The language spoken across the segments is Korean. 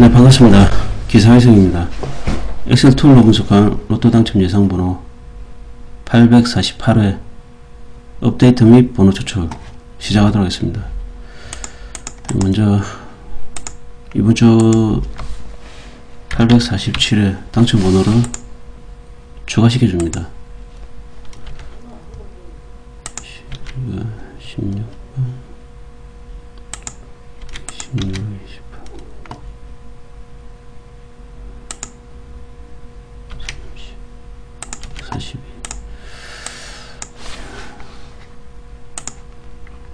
네 반갑습니다. 기사 회생입니다. 엑셀 툴로 분석한 로또 당첨 예상 번호 848회 업데이트 및 번호 추출 시작하도록 하겠습니다. 먼저 이번 주 847회 당첨 번호를 추가시켜 줍니다. 16번 16, 28 42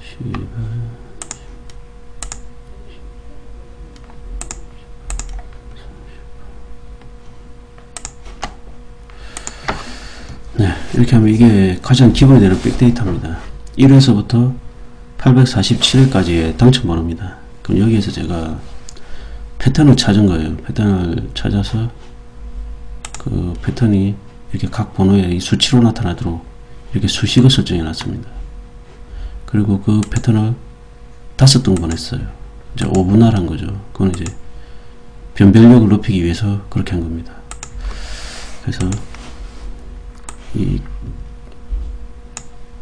12 네, 이렇게 하면 이게 가장 기본이 되는 빅데이터입니다. 1회서부터 847회까지의 당첨 번호입니다. 그럼 여기에서 제가 패턴을 찾은 거예요. 패턴을 찾아서 그 패턴이 이렇게 각 번호에 이 수치로 나타나도록 이렇게 수식을 설정해 놨습니다. 그리고 그 패턴을 다섯 등분 했어요. 이제 5분할한 거죠. 그건 이제 변별력을 높이기 위해서 그렇게 한 겁니다. 그래서 이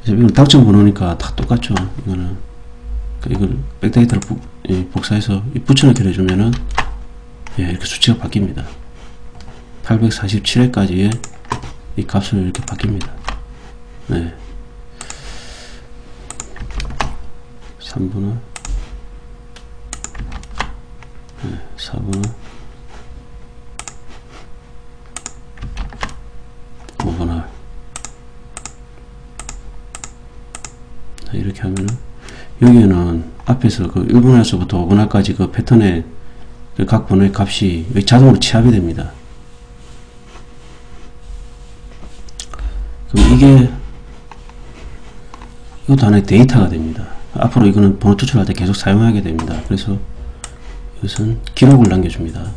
이건 당첨 번호니까 다 똑같죠. 이거는 그러니까 이걸 백데이터를 복, 예, 복사해서 붙여넣기를 해주면은 예, 이렇게 수치가 바뀝니다. 847회까지의 이 값을 이렇게 바뀝니다. 네. 3분의 네, 4분의 5분의 이렇게 하면은 여기에는 앞에서 그 1분할서부터 5분할까지 그 패턴의 그각 번호의 값이 자동으로 취합이 됩니다. 그럼 이게 이것도 하나의 데이터가 됩니다. 앞으로 이거는 번호 추출할 때 계속 사용하게 됩니다. 그래서 이것은 기록을 남겨줍니다.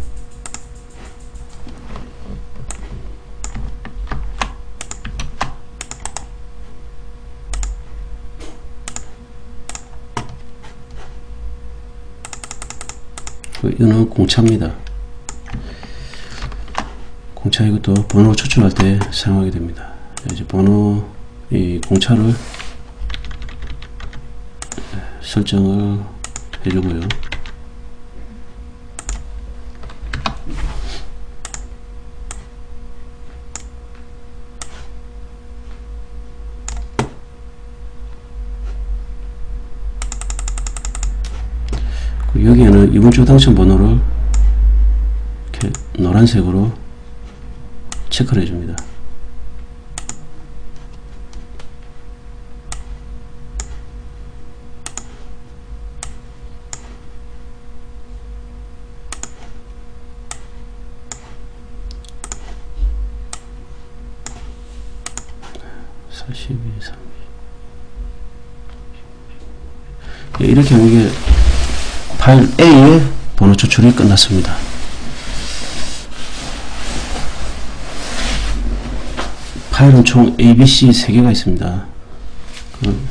그 이거는 공차입니다. 공차 이것도 번호 추출할 때 사용하게 됩니다. 이제 번호 이 공차를 설정을 해주고요. 여기에는 이번 주 당첨 번호를 이렇게 노란색으로 체크를 해줍니다. 사십이, 삼십. 예, 이렇게 하면 이게 8A의 번호 추출이 끝났습니다. 파일은 총 A, B, C 3개가 있습니다. 그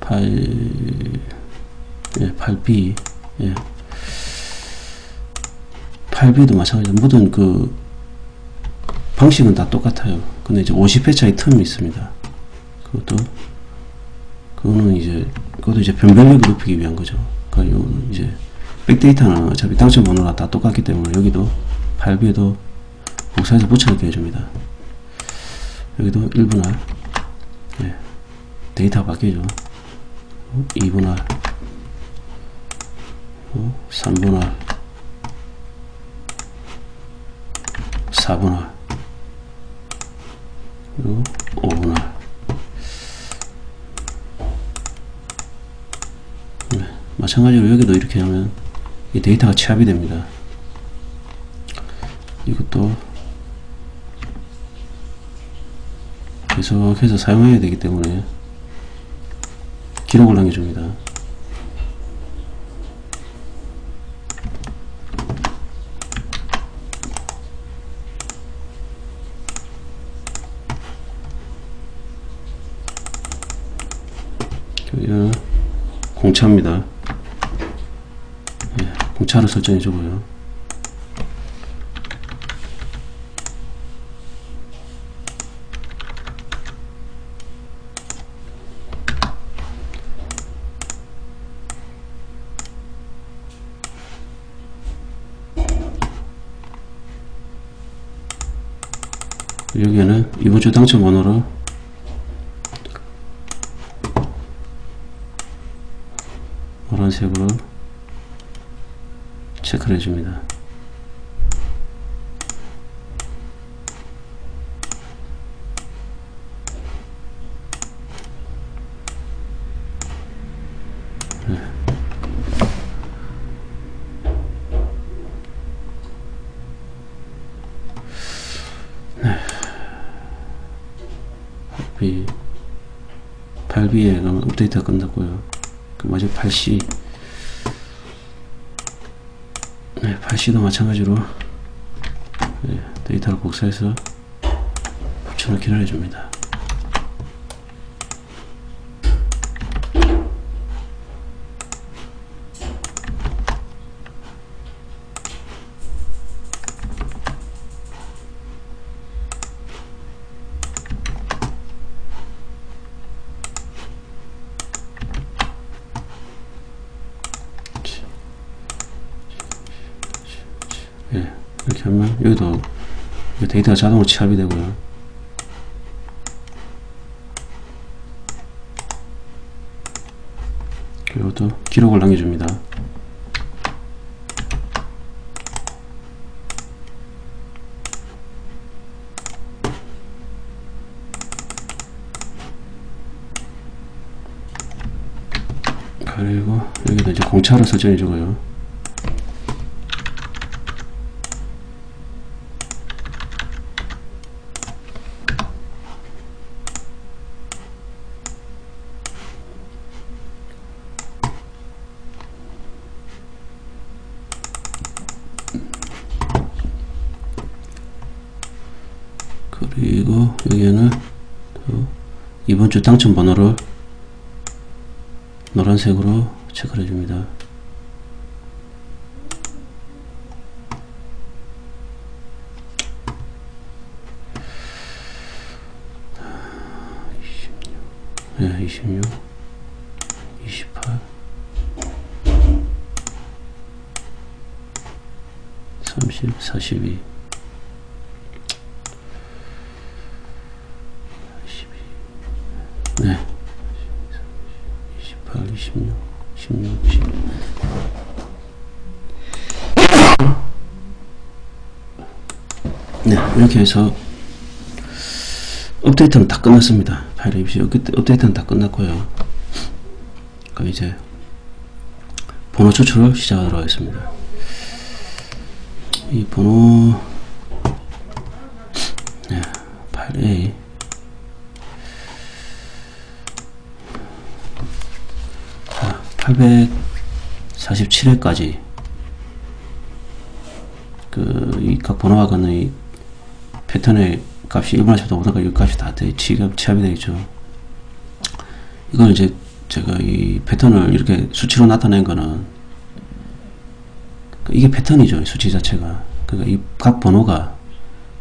8, 예, 8B, 예. 8B도 마찬가지로 모든 그 방식은 다 똑같아요. 근데 이제 50회 차이 텀이 있습니다. 그것도 그거는 이제 그것도 이제 변별력을 높이기 위한 거죠. 그러니까 이거는 이제 빅데이터는 어차피 당첨 번호랑 다 똑같기 때문에 여기도 8B에도 복사해서 붙여넣기 해줍니다. 여기도 1분할 예, 데이터 바뀌죠. 2분할 3분할 4분할 그리고 5분할 네, 마찬가지로 여기도 이렇게 하면 이 데이터가 취합이 됩니다. 이것도 계속해서 사용해야 되기 때문에 기록을 남겨줍니다. 공차입니다. 예, 공차를 설정해 주고요. 여기에는 이번 주 당첨 번호로 노란색으로 체크를 해줍니다. 이 8B에 가면 업데이트가 끝났고요. 그 마지막 8C 네, 8C도 마찬가지로 네, 데이터를 복사해서 붙여넣기를 해줍니다. 예, 이렇게 하면 여기도 이 데이터가 자동으로 취합이 되고요. 그리고 또 기록을 남겨줍니다. 그리고 여기도 이제 공차를 설정해 주고요. 그리고 여기에는 또 이번 주 당첨 번호를 노란색으로 체크를 해줍니다. 네, 26, 28, 30, 42, 42, 네, 28, 26, 16, 16. 네, 이렇게 해서 업데이트는 다 끝났습니다. 파일 입시 업데이트는 다 끝났고요. 그럼 이제 번호 추출을 시작하도록 하겠습니다. 이 번호 네, 파일 A 자, 847회까지 그 이 각 번호와 이 패턴의 값이 1분할 시부터 5분까지 이 값이 다 돼, 취합, 취합이 되겠죠. 이건 이제 제가 이 패턴을 이렇게 수치로 나타낸 거는 그 이게 패턴이죠. 이 수치 자체가. 그러니까 이 각 번호가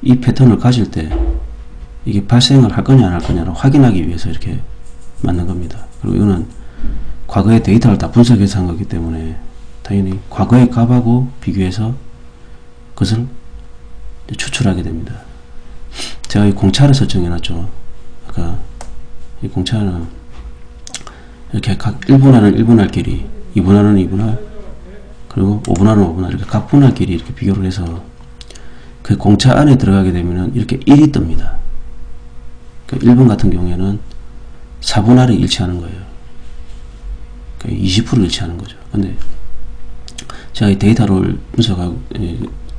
이 패턴을 가질 때 이게 발생을 할 거냐 안 할 거냐를 확인하기 위해서 이렇게 만든 겁니다. 그리고 이거는 과거의 데이터를 다 분석해서 한 거기 때문에 당연히 과거의 값하고 비교해서 그것을 추출하게 됩니다. 제가 이 공차를 설정해 놨죠. 아까 이 공차는 이렇게 각 1분할은 1분할 길이, 2분할은 2분할, 그리고 5분할은 5분할 이렇게 각 분할 길이 이렇게 비교를 해서 그 공차 안에 들어가게 되면은 이렇게 1이 뜹니다. 그 1분 같은 경우에는 4분할이 일치하는 거예요. 그러니까 20% 일치하는 거죠. 근데 제가 이 데이터를 분석하고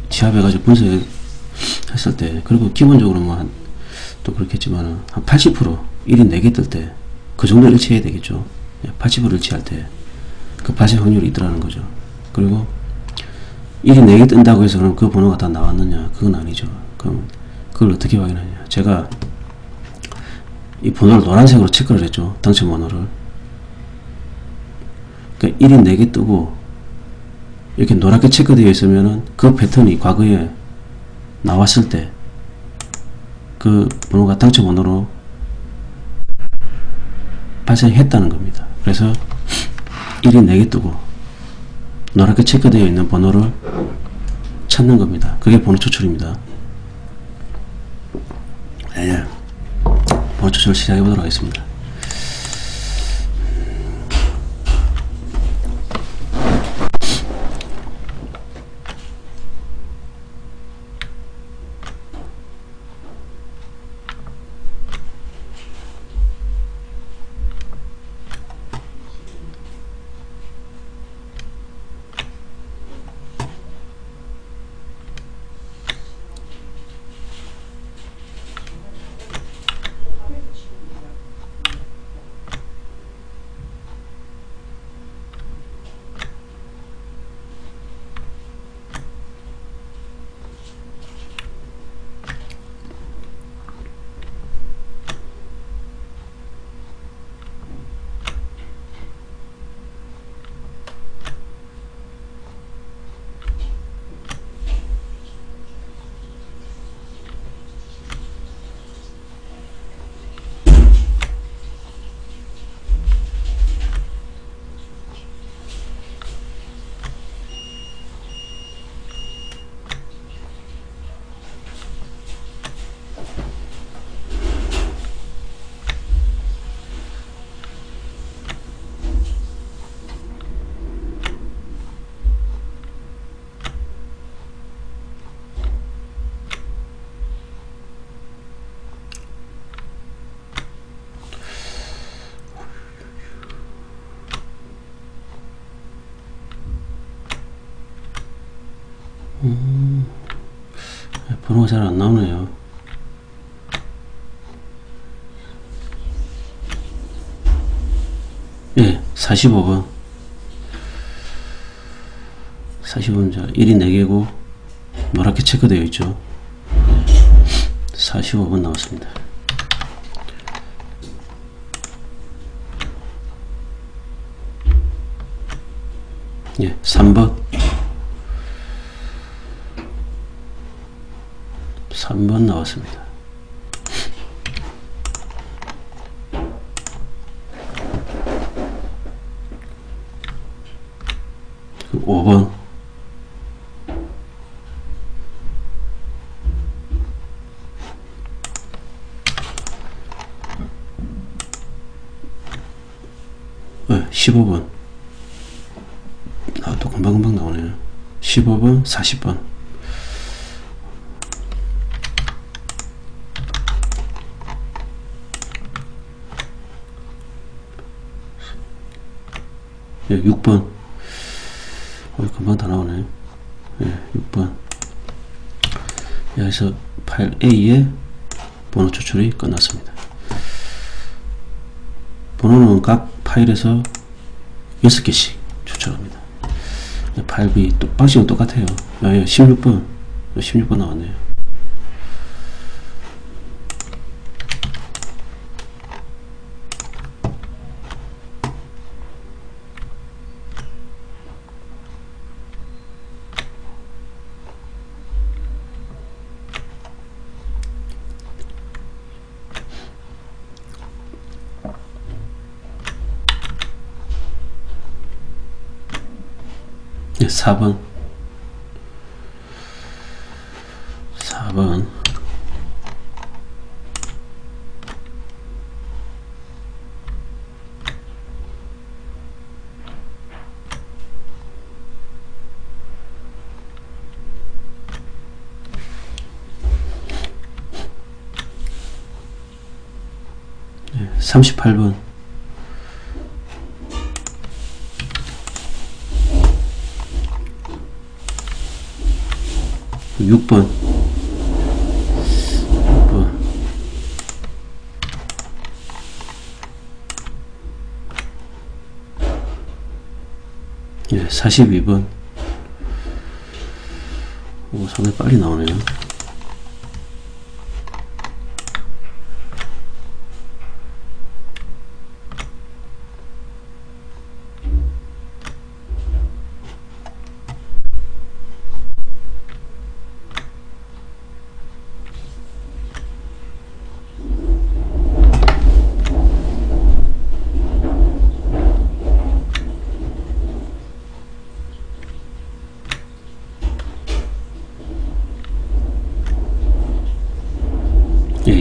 취합해가지고 분석 했을 때 그리고 기본적으로 뭐 한 또 그렇겠지만 한 80% 1인 4개 뜰 때 그 정도 일치해야 되겠죠. 80% 일치할 때그 발생 확률이 있더라는 거죠. 그리고 1이 4개 뜬다고 해서 그럼 그 번호가 다 나왔느냐? 그건 아니죠. 그럼 그걸 어떻게 확인하냐? 제가 이 번호를 노란색으로 체크를 했죠. 당첨 번호를. 그러니까 1이 4개 뜨고 이렇게 노랗게 체크되어 있으면은 그 패턴이 과거에 나왔을 때 그 번호가 당첨 번호로 발생했다는 겁니다. 그래서 1이 4개 뜨고 노랗게 체크되어 있는 번호를 찾는 겁니다. 그게 번호 추출입니다. 예. 번호 추출 시작해 보도록 하겠습니다. 번호가 잘 안 나오네요. 예, 45번. 40번, 자, 1이 4개고, 노랗게 체크되어 있죠. 45번 나왔습니다. 예, 3번. 3번 나왔습니다. 그 5번. 네, 15번. 아, 또 금방금방 나오네요. 15번 40번 예, 6번. 어, 금방 다 나오네. 예, 6번. 여기서 파일 A의 번호 추출이 끝났습니다. 번호는 각 파일에서 6개씩 추출합니다. 예, 파일 B, 또 방식은 똑같아요. 예, 16번. 16번 나왔네요. 네, 4번. 4번. 네, 38번. 6번. 6번. 예, 42번. 오, 상당히 빨리 나오네요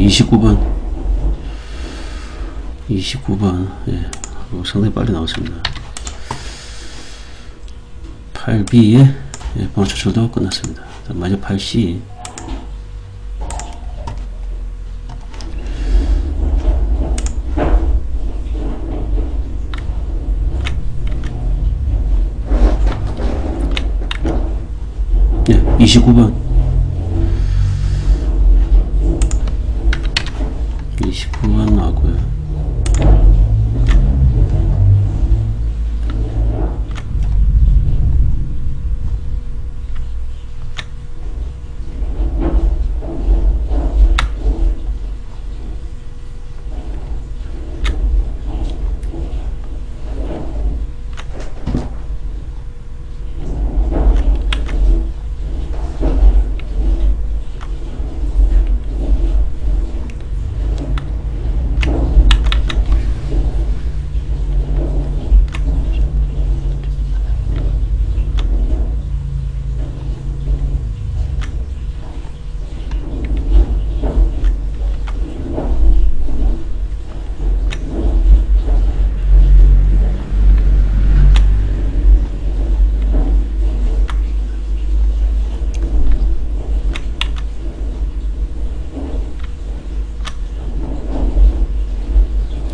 29번. 29번 예, 어, 상당히 빨리 나왔습니다. 8B의 예, 번호 추출도 끝났습니다. 마지막 8C 네, 29번 29번 나왔고요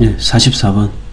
예, 44번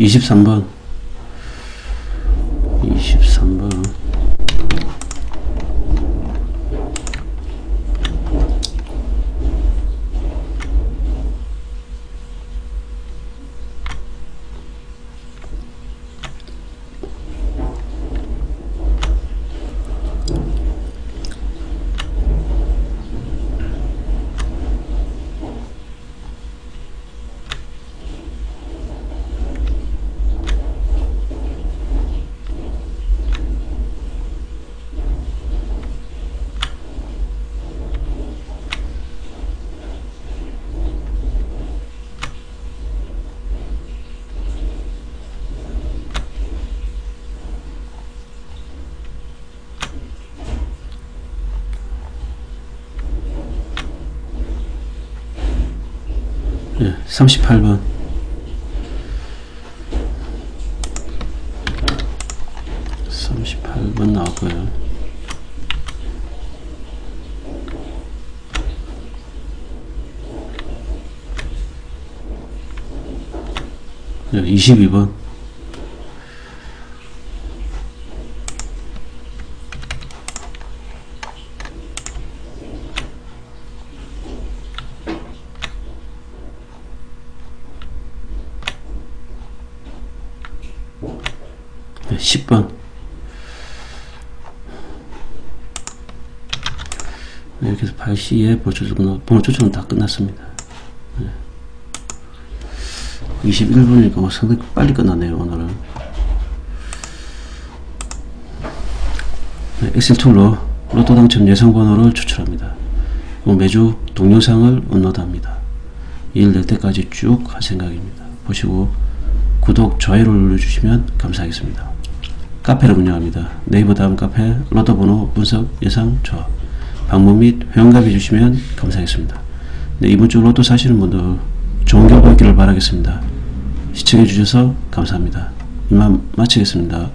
23번 38번. 38번 나왔고요. 22번. 이렇게 해서 8시에 번호 조정, 번호 조정은 다 끝났습니다. 21분이니까 뭐 상당히 빨리 끝났네요, 오늘은. 네, 엑셀 툴로 로또 당첨 예상 번호를 추출합니다. 매주 동영상을 업로드합니다. 일 낼 때까지 쭉 할 생각입니다. 보시고 구독, 좋아요를 눌러주시면 감사하겠습니다. 카페를 운영합니다. 네이버 다음 카페 로또 번호 분석 예상 조합 방문 및 회원가입해 주시면 감사하겠습니다. 네, 이번 주 로또 사시는 분들 좋은 결과 있기를 바라겠습니다. 시청해 주셔서 감사합니다. 이만 마치겠습니다.